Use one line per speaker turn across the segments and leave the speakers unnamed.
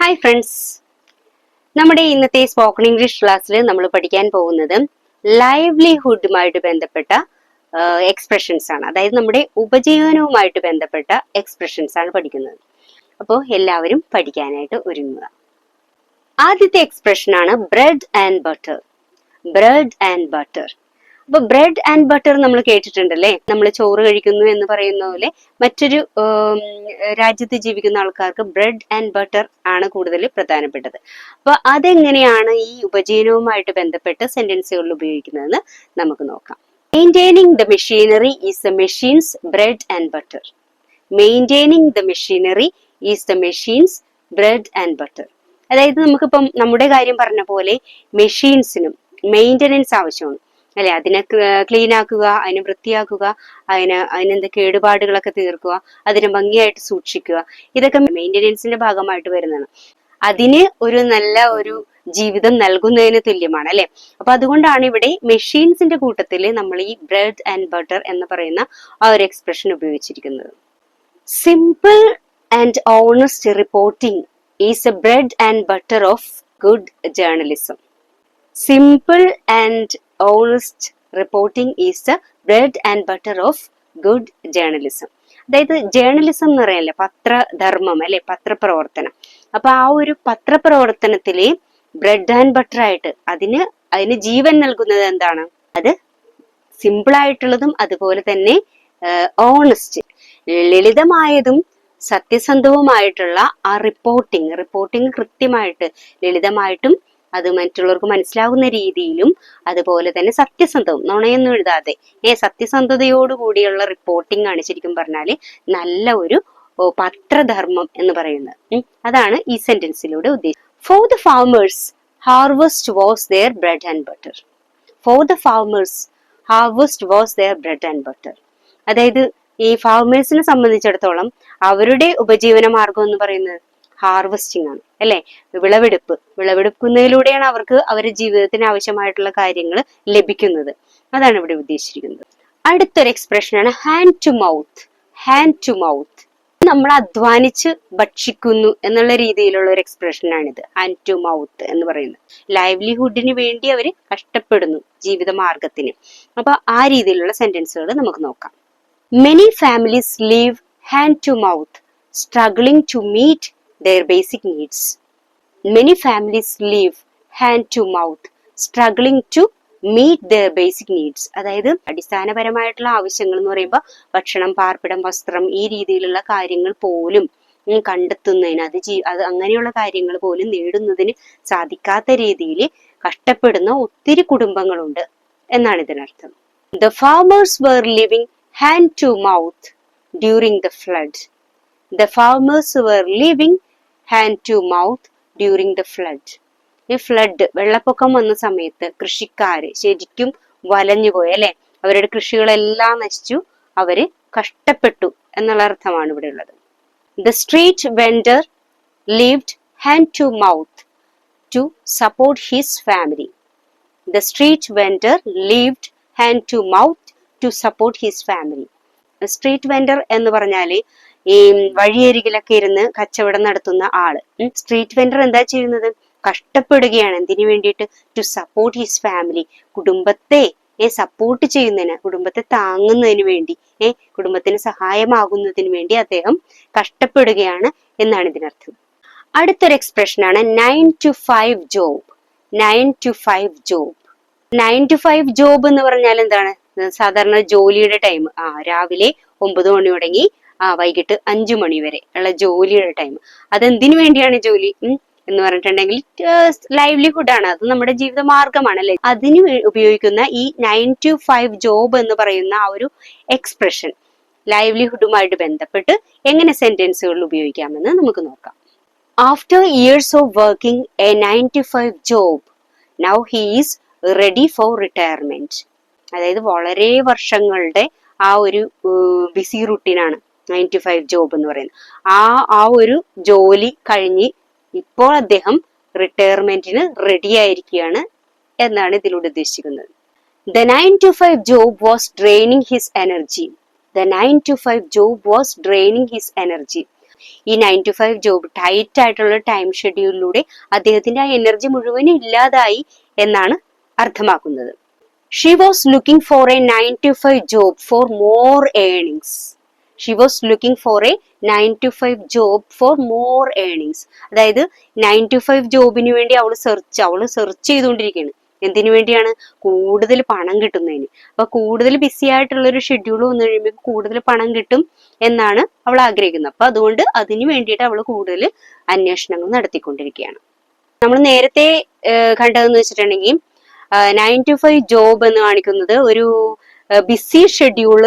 Hi friends നമ്മുടെ ഇന്നത്തെ spoken English ക്ലാസ്സിൽ നമ്മൾ പഠിക്കാൻ പോകുന്നത് ലൈവ്ലിഹുഡുമായിട്ട് ബന്ധപ്പെട്ട എക്സ്പ്രഷൻസ് ആണ്. അതായത് നമ്മുടെ ഉപജീവനവുമായിട്ട് ബന്ധപ്പെട്ട എക്സ്പ്രഷൻസ് ആണ് പഠിക്കുന്നത്. അപ്പോൾ എല്ലാവരും പഠിക്കാനായിട്ട് ഒരുങ്ങുക. ആദ്യത്തെ എക്സ്പ്രഷൻ ആണ് bread and butter bread and butter അപ്പൊ ബ്രെഡ് ആൻഡ് ബട്ടർ നമ്മൾ കേട്ടിട്ടുണ്ടല്ലേ? നമ്മൾ ചോറ് കഴിക്കുന്നു എന്ന് പറയുന്ന പോലെ മറ്റൊരു രാജ്യത്ത് ജീവിക്കുന്ന ആൾക്കാർക്ക് ബ്രെഡ് ആൻഡ് ബട്ടർ ആണ് കൂടുതൽ പ്രധാനപ്പെട്ടത്. അപ്പൊ അതെങ്ങനെയാണ് ഈ ഉപജീവനവുമായിട്ട് ബന്ധപ്പെട്ട് സെന്റൻസുകളിൽ ഉപയോഗിക്കുന്നതെന്ന് നമുക്ക് നോക്കാം. Maintaining the machinery is the machines bread and butter maintaining the machinery is the machines bread and butter അതായത് നമുക്കിപ്പം നമ്മുടെ കാര്യം പറഞ്ഞ പോലെ മെഷീൻസിനും മെയിന്റനൻസ് ആവശ്യമാണ്. അല്ലെ? അതിനെ ക്ലീൻ ആക്കുക അതിനെ വൃത്തിയാക്കുക അതിന് അതിനെന്ത് കേടുപാടുകളൊക്കെ തീർക്കുക അതിനെ ഭംഗിയായിട്ട് സൂക്ഷിക്കുക. ഇതൊക്കെ മെയിന്റനൻസിന്റെ ഭാഗമായിട്ട് വരുന്നതാണ്. അതിന് ഒരു നല്ല ഒരു ജീവിതം നൽകുന്നതിന് തുല്യമാണ് അല്ലെ? അപ്പൊ അതുകൊണ്ടാണ് ഇവിടെ മെഷീൻസിന്റെ കൂട്ടത്തിൽ നമ്മൾ ഈ ബ്രെഡ് ആൻഡ് ബട്ടർ എന്ന് പറയുന്ന ആ ഒരു എക്സ്പ്രഷൻ ഉപയോഗിച്ചിരിക്കുന്നത്. Simple and honest reporting is a bread and butter of good journalism. Simple and honest reporting is the bread and butter of good journalism അതായത് ജേർണലിസം എന്ന് പറയല്ലേ പത്രധർമ്മം അല്ലെ പത്രപ്രവർത്തനം. അപ്പൊ ആ ഒരു പത്രപ്രവർത്തനത്തിലെ ബ്രെഡ് ആൻഡ് ബട്ടർ ആയിട്ട് അതിന് അതിന് ജീവൻ നൽകുന്നത് എന്താണ്? അത് സിമ്പിൾ ആയിട്ടുള്ളതും അതുപോലെ തന്നെ ഓണസ്റ്റ് ലളിതമായതും സത്യസന്ധവുമായിട്ടുള്ള ആ റിപ്പോർട്ടിംഗ് റിപ്പോർട്ടിംഗ് കൃത്യമായിട്ട് ലളിതമായിട്ടും അത് മറ്റുള്ളവർക്ക് മനസ്സിലാവുന്ന രീതിയിലും അതുപോലെ തന്നെ സത്യസന്ധവും നുണയൊന്നും എഴുതാതെ ഏ സത്യസന്ധതയോട് കൂടിയുള്ള റിപ്പോർട്ടിംഗ് ആണ് ശരിക്കും പറഞ്ഞാൽ നല്ല ഒരു പത്രധർമ്മം എന്ന് പറയുന്നത്. അതാണ് ഈ സെന്റൻസിലൂടെ ഉദ്ദേശിച്ചത്. For the farmers harvest was their bread and butter for the farmers harvest was their bread and butter അതായത് ഈ ഫാർമേഴ്സിനെ സംബന്ധിച്ചിടത്തോളം അവരുടെ ഉപജീവന മാർഗം എന്ന് പറയുന്നത് ഹാർവസ്റ്റിംഗ് ആണ് അല്ലെ? വിളവെടുപ്പ്. വിളവെടുക്കുന്നതിലൂടെയാണ് അവർക്ക് അവരുടെ ജീവിതത്തിന് ആവശ്യമായിട്ടുള്ള കാര്യങ്ങൾ ലഭിക്കുന്നത്. അതാണ് ഇവിടെ ഉദ്ദേശിച്ചിരിക്കുന്നത്. അടുത്തൊരു എക്സ്പ്രഷനാണ് hand to mouth hand to mouth നമ്മൾ അധ്വാനിച്ച് ഭക്ഷിക്കുന്നു എന്നുള്ള രീതിയിലുള്ള ഒരു എക്സ്പ്രഷനാണിത് ഹാൻഡ് ടു മൗത്ത് എന്ന് പറയുന്നത്. ലൈവ്ലിഹുഡിന് വേണ്ടി അവർ കഷ്ടപ്പെടുന്നു ജീവിത മാർഗത്തിന്. അപ്പൊ ആ രീതിയിലുള്ള സെന്റൻസുകൾ നമുക്ക് നോക്കാം. Many families live hand to mouth struggling to meet their basic needs. Many families live hand to mouth, struggling to meet their basic needs അതായത് അടിസ്ഥാനപരമായിട്ടുള്ള ആവശ്യങ്ങൾ എന്ന് പറയുമ്പോൾ ഭക്ഷണം പാർപ്പിടം വസ്ത്രം ഈ രീതിയിലുള്ള കാര്യങ്ങൾ പോലും കണ്ടെത്തുന്നതിന് അത് ജീ അത് അങ്ങനെയുള്ള കാര്യങ്ങൾ പോലും നേടുന്നതിന് സാധിക്കാത്ത രീതിയിൽ കഷ്ടപ്പെടുന്ന ഒത്തിരി കുടുംബങ്ങളുണ്ട് എന്നാണ് ഇതിനർത്ഥം. The farmers were living hand to mouth during the flood the farmers were living hand to mouth during the flood ഈ ഫ്ലഡ് വെള്ളപ്പൊക്കം വന്ന സമയത്ത് കൃഷിക്കാര് ശരിക്കും വലഞ്ഞുപോയി അല്ലെ? അവരുടെ കൃഷികളെല്ലാം നശിച്ചു അവർ കഷ്ടപ്പെട്ടു എന്നുള്ള അർത്ഥമാണ് ഇവിടെ ഉള്ളത്. The street vendor lived hand to mouth to support his family the street vendor lived hand to mouth to support his family street vendor എന്ന് പറഞ്ഞാൽ ഈ വഴിയരികിലൊക്കെ ഇരുന്ന് കച്ചവടം നടത്തുന്ന ആൾ. സ്ട്രീറ്റ് വെൻഡർ എന്താ ചെയ്യുന്നത്? കഷ്ടപ്പെടുകയാണ്. എന്തിനു വേണ്ടിയിട്ട്? ടു സപ്പോർട്ട് ഹിസ് ഫാമിലി കുടുംബത്തെ ഏ സപ്പോർട്ട് ചെയ്യുന്നതിന് കുടുംബത്തെ താങ്ങുന്നതിന് വേണ്ടി ഏ കുടുംബത്തിന് സഹായമാകുന്നതിന് വേണ്ടി അദ്ദേഹം കഷ്ടപ്പെടുകയാണ് എന്നാണ് ഇതിനർത്ഥം. അടുത്തൊരു എക്സ്പ്രഷൻ ആണ് nine to five job nine to five job nine to five job എന്ന് പറഞ്ഞാൽ എന്താണ്? സാധാരണ ജോലിയുടെ ടൈം ആ രാവിലെ ഒമ്പത് മണി തുടങ്ങി ആ വൈകിട്ട് അഞ്ചു മണി വരെ ഉള്ള ജോലിയുടെ ടൈം അതെന്തിനു വേണ്ടിയാണ് ജോലി? എന്ന് പറഞ്ഞിട്ടുണ്ടെങ്കിൽ ലൈവ്ലിഹുഡ് ആണ്. അത് നമ്മുടെ ജീവിത മാർഗമാണ് അല്ലെ അതിന് ഉപയോഗിക്കുന്ന ഈ നയൻ ടു ഫൈവ് ജോബ് എന്ന് പറയുന്ന ആ ഒരു എക്സ്പ്രഷൻ ലൈവ്ലിഹുഡുമായിട്ട് ബന്ധപ്പെട്ട് എങ്ങനെ സെന്റൻസുകളിൽ ഉപയോഗിക്കാമെന്ന് നമുക്ക് നോക്കാം. After years of working a nine to five job now he's ready for retirement അതായത് വളരെ വർഷങ്ങളുടെ ആ ഒരു ബിസി റുട്ടീനാണ് നയൻ ടു ഫൈവ് ജോബ് എന്ന് പറയുന്നത്. ആ ആ ഒരു ജോലി കഴിഞ്ഞ് ഇപ്പോൾ അദ്ദേഹം റിട്ടയർമെന്റിന് റെഡി ആയിരിക്കുകയാണ് എന്നാണ് ഇതിലൂടെ ഉദ്ദേശിക്കുന്നത്. The nine to five job was draining his energy the nine to five job was draining his energy nine to five job job tight ആയിട്ടുള്ള ടൈം ഷെഡ്യൂളിലൂടെ അദ്ദേഹത്തിന്റെ ആ എനർജി മുഴുവനും ഇല്ലാതായി എന്നാണ് അർത്ഥമാക്കുന്നത്. She was looking for a nine to five job for more earnings she was looking for a nine to five job for more earnings അതായത് nine to five ജോബിന് വേണ്ടി അവൾ സെർച്ച് അവൾ സെർച്ച് ചെയ്തുകൊണ്ടിരിക്കുകയാണ്. എന്തിനു വേണ്ടിയാണ്? കൂടുതൽ പണം കിട്ടുന്നതിന്. അപ്പൊ കൂടുതൽ ബിസി ആയിട്ടുള്ള ഒരു ഷെഡ്യൂൾ വന്നു കഴിയുമ്പോൾ കൂടുതൽ പണം കിട്ടും എന്നാണ് അവൾ ആഗ്രഹിക്കുന്നത്. അപ്പൊ അതുകൊണ്ട് അതിനു വേണ്ടിയിട്ട് അവൾ കൂടുതൽ അന്വേഷണങ്ങൾ നടത്തിക്കൊണ്ടിരിക്കുകയാണ്. നമ്മൾ നേരത്തെ കണ്ടതെന്ന് വെച്ചിട്ടുണ്ടെങ്കിൽ നയൻ ടു ഫൈവ് ജോബ് എന്ന് കാണിക്കുന്നത് ഒരു ബിസി ഷെഡ്യൂൾ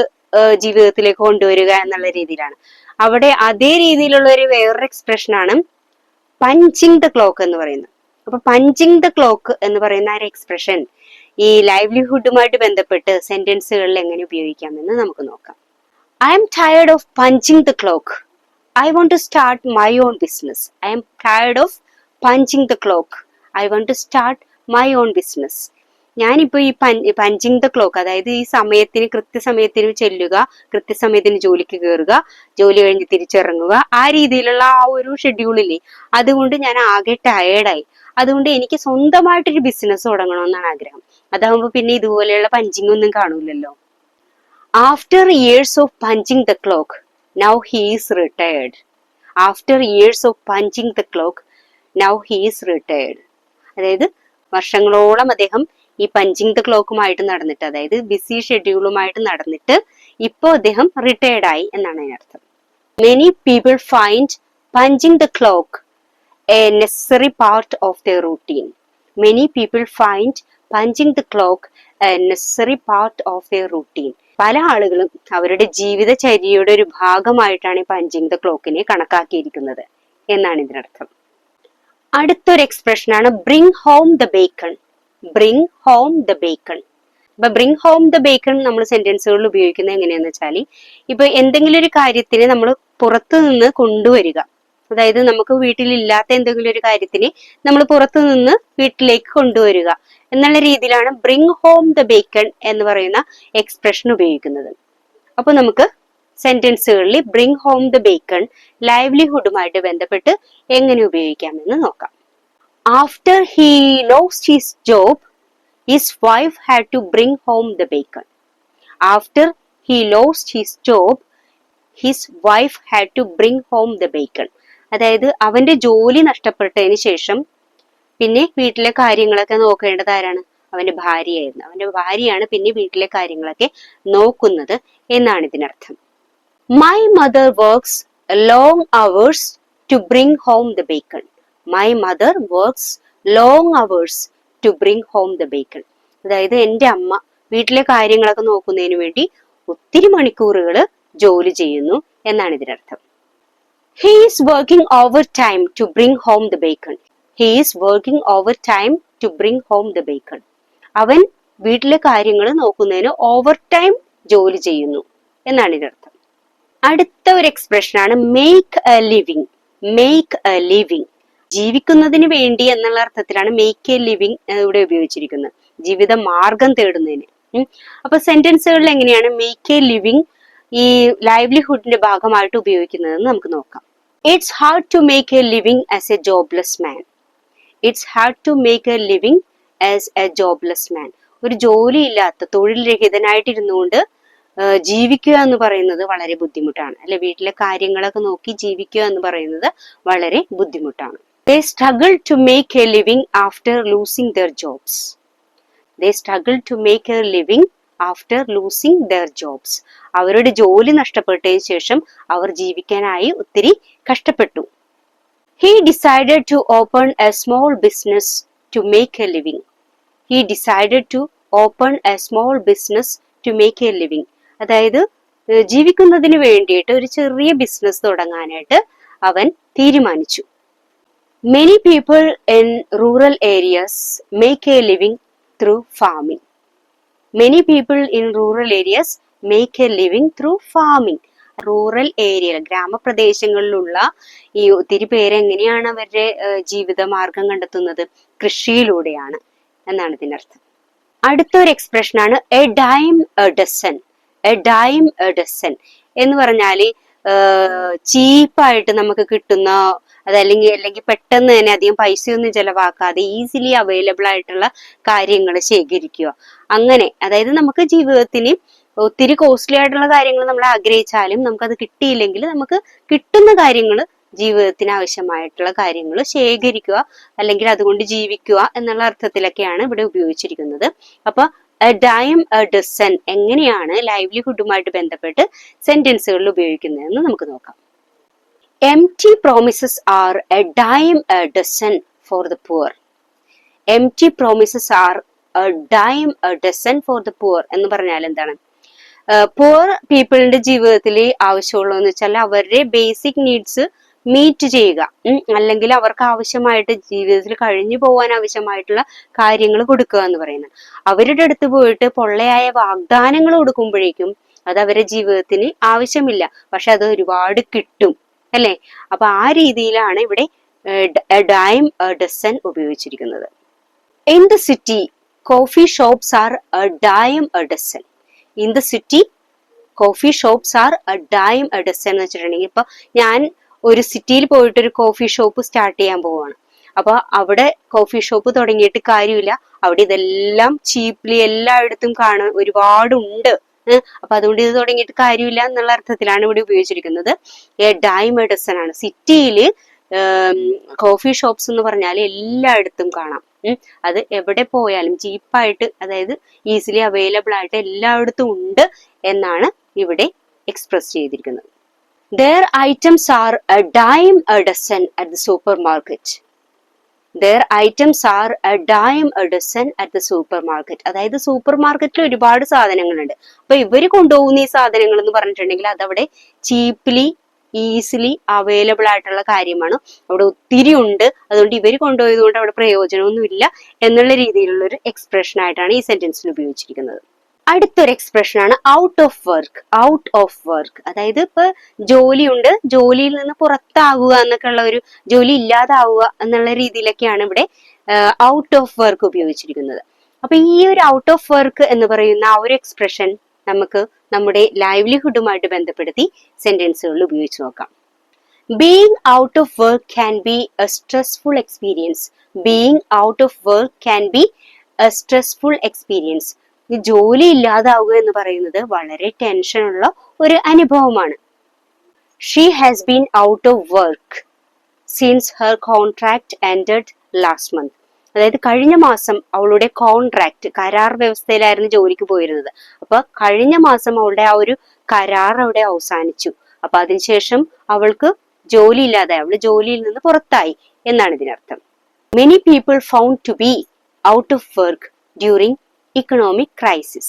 ജീവിതത്തിലേക്ക് കൊണ്ടുവരിക എന്നുള്ള രീതിയിലാണ്. അവിടെ അതേ രീതിയിലുള്ള ഒരു വേറൊരു എക്സ്പ്രഷൻ ആണ് പഞ്ചിങ് ദ ക്ലോക്ക് എന്ന് പറയുന്നത്. അപ്പൊ പഞ്ചിങ് ദ ക്ലോക്ക് എന്ന് പറയുന്ന ഒരു എക്സ്പ്രഷൻ ഈ ലൈവ്ലിഹുഡുമായിട്ട് ബന്ധപ്പെട്ട് സെന്റൻസുകളിൽ എങ്ങനെ ഉപയോഗിക്കാമെന്ന് നമുക്ക് നോക്കാം. I'm tired of punching the clock I want to start my own business I'm tired of punching the clock I want to start my own business ഞാനിപ്പോ ഈ പഞ്ചിങ് ദ ക്ലോക്ക് അതായത് ഈ സമയത്തിന് കൃത്യസമയത്തിന് ചെല്ലുക കൃത്യസമയത്തിന് ജോലിക്ക് കയറുക ജോലി കഴിഞ്ഞ് തിരിച്ചിറങ്ങുക ആ രീതിയിലുള്ള ആ ഒരു ഷെഡ്യൂളില്ലേ അതുകൊണ്ട് ഞാൻ ആകെ ടയേർഡായി അതുകൊണ്ട് എനിക്ക് സ്വന്തമായിട്ടൊരു ബിസിനസ് തുടങ്ങണമെന്നാണ് ആഗ്രഹം. അതാകുമ്പോൾ പിന്നെ ഇതുപോലെയുള്ള പഞ്ചിങ് ഒന്നും കാണൂലല്ലോ. After years of punching the clock now he's retired after years of punching the clock now he's retired അതായത് വർഷങ്ങളോളം അദ്ദേഹം ഈ പഞ്ചിങ് ദ ക്ലോക്കുമായിട്ട് നടന്നിട്ട് അതായത് ബിസി ഷെഡ്യൂളുമായിട്ട് നടന്നിട്ട് ഇപ്പോൾ അദ്ദേഹം റിട്ടയർഡ് ആയി എന്നാണ് അതിനർത്ഥം many people find punching the clock a necessary part of the routine many people find punching the clock a necessary part of the routine പല ആളുകളും അവരുടെ ജീവിതചര്യയുടെ ഒരു ഭാഗമായിട്ടാണ് ഈ പഞ്ചിങ് ദ ക്ലോക്കിനെ കണക്കാക്കിയിരിക്കുന്നത് എന്നാണ് ഇതിനർത്ഥം അടുത്തൊരു എക്സ്പ്രഷനാണ് bring home the bacon bring home the bacon ഇപ്പൊ ബ്രിങ് ഹോം ദ ബേക്കൺ നമ്മൾ സെന്റൻസുകളിൽ ഉപയോഗിക്കുന്നത് എങ്ങനെയാന്ന് വെച്ചാൽ ഇപ്പൊ എന്തെങ്കിലും ഒരു കാര്യത്തിന് നമ്മൾ പുറത്തു നിന്ന് കൊണ്ടുവരിക. അതായത് നമുക്ക് വീട്ടിലില്ലാത്ത എന്തെങ്കിലും ഒരു കാര്യത്തിന് നമ്മൾ പുറത്തു നിന്ന് വീട്ടിലേക്ക് കൊണ്ടുവരിക എന്നുള്ള രീതിയിലാണ് ബ്രിങ് ഹോം ദ ബേക്കൺ എന്ന് പറയുന്ന എക്സ്പ്രഷൻ ഉപയോഗിക്കുന്നത്. അപ്പൊ നമുക്ക് സെന്റൻസുകളിൽ ബ്രിങ് ഹോം ദ ബേക്കൺ ലൈവ്ലിഹുഡുമായിട്ട് ബന്ധപ്പെട്ട് എങ്ങനെ ഉപയോഗിക്കാമെന്ന് നോക്കാം. After he lost his job, his wife had to bring home the bacon. After he lost his job, his wife had to bring home the bacon അതായത് അവന്റെ ജോലി നഷ്ടപ്പെട്ടതിന് ശേഷം പിന്നെ വീട്ടിലെ കാര്യങ്ങളൊക്കെ നോക്കേണ്ടത് ആരാണ്? അവന്റെ ഭാര്യയായിരുന്നു. അവന്റെ ഭാര്യയാണ് പിന്നെ വീട്ടിലെ കാര്യങ്ങളൊക്കെ നോക്കുന്നത് എന്നാണ് ഇതിനർത്ഥം. My mother works long hours to bring home the bacon my mother works long hours to bring home the bacon അതായത് എന്റെ അമ്മ വീട്ടിലെ കാര്യങ്ങളൊക്കെ നോക്കുന്നതിന് വേണ്ടി ഒത്തിരി മണിക്കൂറുകൾ ജോലി ചെയ്യുന്നു എന്നാണ് ഇതിനർത്ഥം അർത്ഥം. Is working overtime to bring home the bacon He is working overtime to bring home the bacon അവൻ വീട്ടിലെ കാര്യങ്ങൾ നോക്കുന്നതിന് ഓവർ ടൈം ജോലി ചെയ്യുന്നു എന്നാണ് ഇതിനർത്ഥം അടുത്ത ഒരു എക്സ്പ്രഷനാണ് make a living make a living ജീവിക്കുന്നതിന് വേണ്ടി എന്നുള്ള അർത്ഥത്തിലാണ് മേക്ക് എ ലിവിങ് ഇവിടെ ഉപയോഗിച്ചിരിക്കുന്നത്. ജീവിത മാർഗം തേടുന്നതിന്. അപ്പൊ സെന്റൻസുകളിൽ എങ്ങനെയാണ് മേക്ക് എ ലിവിങ് ഈ ലൈവ്ലിഹുഡിന്റെ ഭാഗമായിട്ട് ഉപയോഗിക്കുന്നതെന്ന് നമുക്ക് നോക്കാം. It's hard to make a living as a jobless man it's hard to make a living as a jobless man ഒരു ജോലിയില്ലാത്ത തൊഴിൽ രഹിതനായിട്ടിരുന്നുകൊണ്ട് ജീവിക്കുക എന്ന് പറയുന്നത് വളരെ ബുദ്ധിമുട്ടാണ്. അല്ലെ വീട്ടിലെ കാര്യങ്ങളൊക്കെ നോക്കി ജീവിക്കുക എന്ന് പറയുന്നത് വളരെ ബുദ്ധിമുട്ടാണ്. They struggled to make a living after losing their jobs. They struggled to make a living after losing their jobs അവരുടെ ജോലി നഷ്ടപ്പെട്ടതിന് ശേഷം അവർ ജീവിക്കാനായി ഒത്തിരി കഷ്ടപ്പെട്ടു he decided to open a small business to make a living. He decided to open a small business to make a living. അതായത് ജീവിക്കുന്നതിന് വേണ്ടിയിട്ട് ഒരു ചെറിയ ബിസിനസ് തുടങ്ങാനായിട്ട് അവൻ തീരുമാനിച്ചു many people in rural areas make a living through farming many people in rural areas make a living through farming rural area ഗ്രാമപ്രദേശങ്ങളിലുള്ള ഈ ഒത്തിരി പേര് എങ്ങനെയാണ് അവരുടെ ജീവിതമാർഗം കണ്ടെത്തുന്നത്? കൃഷിയിലൂടെയാണ് എന്നാണ് ഇതിനർത്ഥം അടുത്തൊരു എക്സ്പ്രഷനാണ് a dime a dozen a dime a dozen എന്ന് പറഞ്ഞാൽ ചീപ്പായിട്ട് നമുക്ക് കിട്ടുന്ന അതല്ലെങ്കിൽ അല്ലെങ്കിൽ പെട്ടെന്ന് തന്നെ അധികം പൈസയൊന്നും ചെലവാക്കാതെ ഈസിലി അവൈലബിൾ ആയിട്ടുള്ള കാര്യങ്ങൾ ശേഖരിക്കുക. അങ്ങനെ അതായത് നമുക്ക് ജീവിതത്തിന് ഒത്തിരി കോസ്റ്റ്ലി ആയിട്ടുള്ള കാര്യങ്ങൾ നമ്മൾ ആഗ്രഹിച്ചാലും നമുക്കത് കിട്ടിയില്ലെങ്കിൽ നമുക്ക് കിട്ടുന്ന കാര്യങ്ങൾ ജീവിതത്തിന് ആവശ്യമായിട്ടുള്ള കാര്യങ്ങൾ ശേഖരിക്കുക അല്ലെങ്കിൽ അതുകൊണ്ട് ജീവിക്കുക എന്നുള്ള അർത്ഥത്തിലൊക്കെയാണ് ഇവിടെ ഉപയോഗിച്ചിരിക്കുന്നത്. അപ്പൊ എ ഡൈം ഡിസൻ എങ്ങനെയാണ് ലൈവ്ലിഹുഡുമായിട്ട് ബന്ധപ്പെട്ട് സെന്റൻസുകളിൽ ഉപയോഗിക്കുന്നതെന്ന് നമുക്ക് നോക്കാം. Empty promises are a dime a dozen for the poor empty promises are a dime a dozen for the poor എന്ന് പറഞ്ഞാൽ എന്താണ്? പുവർ പീപ്പിളിന്റെ ജീവിതത്തിൽ ആവശ്യമുള്ളതെന്ന് വെച്ചാൽ അവരുടെ ബേസിക് നീഡ്സ് മീറ്റ് ചെയ്യുക അല്ലെങ്കിൽ അവർക്ക് ആവശ്യമായിട്ട് ജീവിതത്തിൽ കഴിഞ്ഞു പോകാൻ ആവശ്യമായിട്ടുള്ള കാര്യങ്ങൾ കൊടുക്കുക എന്ന് പറയുന്നത്. അവരുടെ അടുത്ത് പോയിട്ട് പൊള്ളയായ വാഗ്ദാനങ്ങൾ കൊടുക്കുമ്പോഴേക്കും അത് അവരുടെ ജീവിതത്തിന് ആവശ്യമില്ല. പക്ഷെ അത് ഒരുപാട് കിട്ടും. അല്ലെ? അപ്പൊ ആ രീതിയിലാണ് ഇവിടെ ഡൈം ഡസൻ ഉപയോഗിച്ചിരിക്കുന്നത്. In the city coffee shops are dime dozen in the city coffee shops are dime dozen എന്ന് വെച്ചിട്ടുണ്ടെങ്കിൽ ഇപ്പൊ ഞാൻ ഒരു സിറ്റിയിൽ പോയിട്ട് ഒരു കോഫി ഷോപ്പ് സ്റ്റാർട്ട് ചെയ്യാൻ പോവാണ്. അപ്പൊ അവിടെ കോഫി ഷോപ്പ് തുടങ്ങിയിട്ട് കാര്യമില്ല. അവിടെ ഇതെല്ലാം ചീപ്ലി എല്ലായിടത്തും കാണാൻ ഒരുപാടുണ്ട്. അപ്പൊ അതുകൊണ്ട് ഇത് തുടങ്ങിയിട്ട് കാര്യമില്ല എന്നുള്ള അർത്ഥത്തിലാണ് ഇവിടെ ഉപയോഗിച്ചിരിക്കുന്നത്. എ ഡൈ മെഡിസൺ ആണ്. സിറ്റിയിൽ കോഫി ഷോപ്സ് എന്ന് പറഞ്ഞാൽ എല്ലായിടത്തും കാണാം. അത് എവിടെ പോയാലും ചീപ്പായിട്ട് അതായത് ഈസിലി അവൈലബിൾ ആയിട്ട് എല്ലായിടത്തും ഉണ്ട് എന്നാണ് ഇവിടെ എക്സ്പ്രസ് ചെയ്തിരിക്കുന്നത്. Their items are a dime a dozen at the super the supermarket. Items are a a a a at the supermarket അതായത് സൂപ്പർ മാർക്കറ്റിൽ ഒരുപാട് സാധനങ്ങളുണ്ട്. അപ്പൊ ഇവർ കൊണ്ടുപോകുന്ന ഈ സാധനങ്ങൾ എന്ന് പറഞ്ഞിട്ടുണ്ടെങ്കിൽ അതവിടെ ചീപ്ലി ഈസിലി അവൈലബിൾ ആയിട്ടുള്ള കാര്യമാണ്. അവിടെ ഒത്തിരി ഉണ്ട്. അതുകൊണ്ട് ഇവർ കൊണ്ടുപോയത് കൊണ്ട് അവിടെ പ്രയോജനമൊന്നുമില്ല എന്നുള്ള രീതിയിലുള്ള ഒരു എക്സ്പ്രഷൻ ആയിട്ടാണ് ഈ സെന്റൻസിൽ ഉപയോഗിച്ചിരിക്കുന്നത്. അടുത്തൊരു എക്സ്പ്രഷൻ ആണ് out of work out of work അതായത് ഇപ്പൊ ജോലിയുണ്ട് ജോലിയിൽ നിന്ന് പുറത്താകുക എന്നൊക്കെ ഉള്ള ഒരു ജോലി ഇല്ലാതാവുക എന്നുള്ള രീതിയിലൊക്കെയാണ് ഇവിടെ ഔട്ട് ഓഫ് വർക്ക് ഉപയോഗിച്ചിരിക്കുന്നത്. അപ്പൊ ഈ ഒരു ഔട്ട് ഓഫ് വർക്ക് എന്ന് പറയുന്ന ആ ഒരു എക്സ്പ്രഷൻ നമുക്ക് നമ്മുടെ ലൈവ്ലിഹുഡുമായിട്ട് ബന്ധപ്പെടുത്തി സെന്റൻസുകളിൽ ഉപയോഗിച്ച് നോക്കാം. Being out of work can be a stressful experience being out of work can be a stressful experience ഈ ജോലി ഇല്ലാതാവുക എന്ന് പറയുന്നത് വളരെ ടെൻഷനുള്ള ഒരു അനുഭവമാണ്. She has been out of work since her contract ended last month അതായത് കഴിഞ്ഞ മാസം അവളുടെ കോൺട്രാക്ട് കരാർ വ്യവസ്ഥയിലായിരുന്നു ജോലിക്ക് പോയിരുന്നത്. അപ്പൊ കഴിഞ്ഞ മാസം അവളുടെ ആ ഒരു കരാർ അവിടെ അവസാനിച്ചു. അപ്പൊ അതിനുശേഷം അവൾക്ക് ജോലി ഇല്ലാതെ അവൾ ജോലിയിൽ നിന്ന് പുറത്തായി എന്നാണ് ഇതിനർത്ഥം. Many people found to be out of work during economic crisis.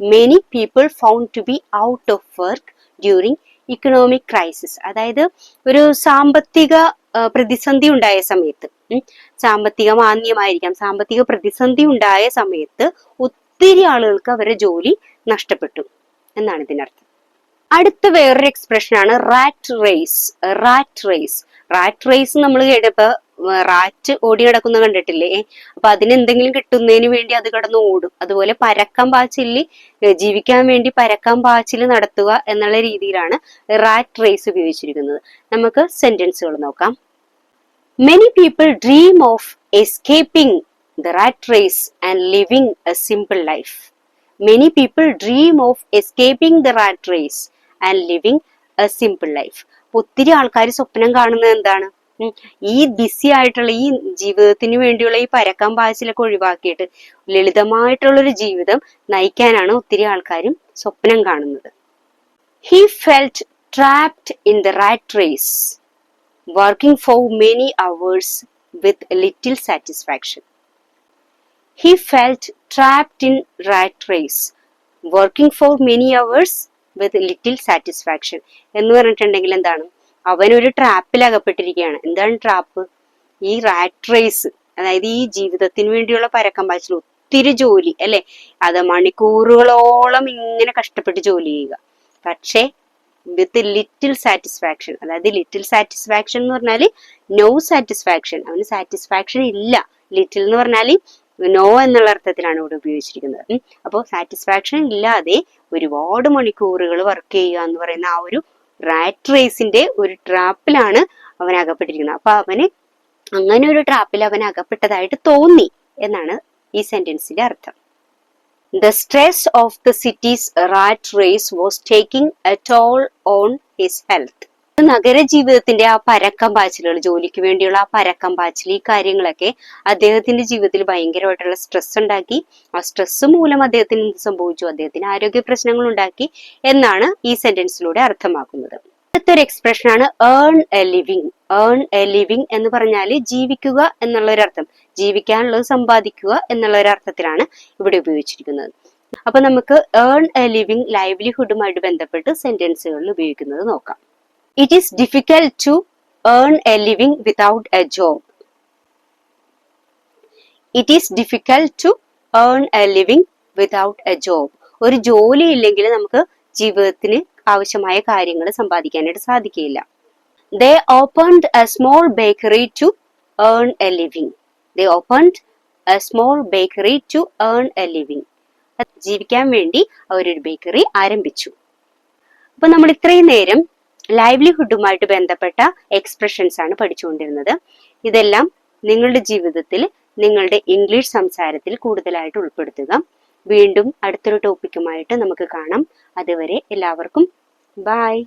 Many people found to be out of work during economic crisis അതായത് ഒരു സാമ്പത്തിക പ്രതിസന്ധി ഉണ്ടായ സമയത്ത് സാമ്പത്തിക മാന്യമായിരിക്കാം സാമ്പത്തിക പ്രതിസന്ധി ഉണ്ടായ സമയത്ത് ഒത്തിരി ആളുകൾക്ക് അവരുടെ ജോലി നഷ്ടപ്പെട്ടു എന്നാണ് ഇതിനർത്ഥം. അടുത്ത വേറൊരു എക്സ്പ്രഷൻ ആണ് rat race rat race rat race നമ്മൾ കേട്ടപ്പോ റാറ്റ് ഓടി കിടക്കുന്ന കണ്ടിട്ടില്ലേ? അപ്പൊ അതിന് എന്തെങ്കിലും കിട്ടുന്നതിന് വേണ്ടി അത് കിടന്ന് ഓടും. അതുപോലെ പരക്കം പാച്ചിൽ ജീവിക്കാൻ വേണ്ടി പരക്കം പാച്ചിൽ നടത്തുക എന്നുള്ള രീതിയിലാണ് റാറ്റ് റേസ് ഉപയോഗിച്ചിരിക്കുന്നത്. നമുക്ക് സെന്റൻസുകൾ നോക്കാം. Many people dream of escaping the rat race and living a simple life many people dream of escaping the rat race and living a simple life ഒത്തിരി ആൾക്കാർ സ്വപ്നം കാണുന്നത് എന്താണ്? ഈ ബിസി ആയിട്ടുള്ള ഈ ജീവിതത്തിന് വേണ്ടിയുള്ള ഈ പരക്കം പാച്ചിലൊക്കെ ഒഴിവാക്കിയിട്ട് ലളിതമായിട്ടുള്ള ഒരു ജീവിതം നയിക്കാനാണ് ഒത്തിരി ആൾക്കാരും സ്വപ്നം കാണുന്നത്. He felt trapped in the rat race working for many hours with little satisfaction he felt trapped in rat race working for many hours with little satisfaction എന്ന് പറഞ്ഞിട്ടുണ്ടെങ്കിൽ എന്താണ്? അവനൊരു ട്രാപ്പിൽ അകപ്പെട്ടിരിക്കുകയാണ് എന്താണ് ട്രാപ്പ് ഈ റാറ്റ് റേസ് അതായത് ഈ ജീവിതത്തിന് വേണ്ടിയുള്ള പരക്കം പാച്ചിൽ ഒത്തിരി ജോലി അല്ലെ? അത് മണിക്കൂറുകളോളം ഇങ്ങനെ കഷ്ടപ്പെട്ട് ജോലി ചെയ്യുക. പക്ഷേ വിത്ത് ലിറ്റിൽ സാറ്റിസ്ഫാക്ഷൻ അതായത് ലിറ്റിൽ സാറ്റിസ്ഫാക്ഷൻ എന്ന് പറഞ്ഞാൽ നോ സാറ്റിസ്ഫാക്ഷൻ അവന് സാറ്റിസ്ഫാക്ഷൻ ഇല്ല. ലിറ്റിൽ എന്ന് പറഞ്ഞാൽ നോ എന്നുള്ള അർത്ഥത്തിലാണ് ഇവിടെ ഉപയോഗിച്ചിരിക്കുന്നത്. അപ്പോൾ സാറ്റിസ്ഫാക്ഷൻ ഇല്ലാതെ ഒരുപാട് മണിക്കൂറുകൾ വർക്ക് ചെയ്യുക എന്ന് പറയുന്ന ആ ഒരു റാറ്റ് റേസിന്റെ ഒരു ട്രാപ്പിലാണ് അവൻ അകപ്പെട്ടിരിക്കുന്നത് അപ്പൊ അവന് അങ്ങനെ ഒരു ട്രാപ്പിൽ അവൻ അകപ്പെട്ടതായിട്ട് തോന്നി എന്നാണ് ഈ സെന്റൻസിന്റെ അർത്ഥം. The stress of the city's rat race was taking a toll on his health നഗര ജീവിതത്തിന്റെ ആ പരക്കം പാച്ചിലുകൾ ജോലിക്ക് വേണ്ടിയുള്ള ആ പരക്കം പാച്ചിൽ ഈ കാര്യങ്ങളൊക്കെ അദ്ദേഹത്തിന്റെ ജീവിതത്തിൽ ഭയങ്കരമായിട്ടുള്ള സ്ട്രെസ് ഉണ്ടാക്കി. ആ സ്ട്രെസ് മൂലം അദ്ദേഹത്തിന് എന്ത് സംഭവിച്ചു? അദ്ദേഹത്തിന് ആരോഗ്യ പ്രശ്നങ്ങൾ ഉണ്ടാക്കി എന്നാണ് ഈ സെന്റൻസിലൂടെ അർത്ഥമാക്കുന്നത്. അടുത്തൊരു എക്സ്പ്രഷൻ ആണ് earn a living earn a living എന്ന് പറഞ്ഞാൽ ജീവിക്കുക എന്നുള്ള ഒരു അർത്ഥം ജീവിക്കാനുള്ളത് സമ്പാദിക്കുക എന്നുള്ള ഒരു അർത്ഥത്തിലാണ് ഇവിടെ ഉപയോഗിച്ചിരിക്കുന്നത്. അപ്പൊ നമുക്ക് ഏൺ എ ലിവിങ് ലൈവ്ലിഹുഡുമായിട്ട് ബന്ധപ്പെട്ട് സെന്റൻസുകളിൽ ഉപയോഗിക്കുന്നത് നോക്കാം. It is difficult to earn a living without a job it is difficult to earn a living without a job ഒരു ജോലി ഇല്ലെങ്കിൽ നമുക്ക് ജീവിതത്തിന് ആവശ്യമായ കാര്യങ്ങൾ സമ്പാദിക്കാനായിട്ട് സാധിക്കില്ല they opened a small bakery to earn a living they opened a small bakery to earn a living ജീവിക്കാൻ വേണ്ടി അവരൊരു ബേക്കറി ആരംഭിച്ചു. അപ്പൊ നമ്മൾ ഇത്രയും നേരം ലൈവ്ലിഹുഡുമായിട്ട് ബന്ധപ്പെട്ട എക്സ്പ്രഷൻസ് ആണ് പഠിച്ചുകൊണ്ടിരുന്നത്. ഇതെല്ലാം നിങ്ങളുടെ ജീവിതത്തിൽ നിങ്ങളുടെ ഇംഗ്ലീഷ് സംസാരത്തിൽ കൂടുതലായിട്ട് ഉൾപ്പെടുത്തുക. വീണ്ടും അടുത്തൊരു ടോപ്പിക്കുമായിട്ട് നമുക്ക് കാണാം. അതുവരെ എല്ലാവർക്കും ബായ്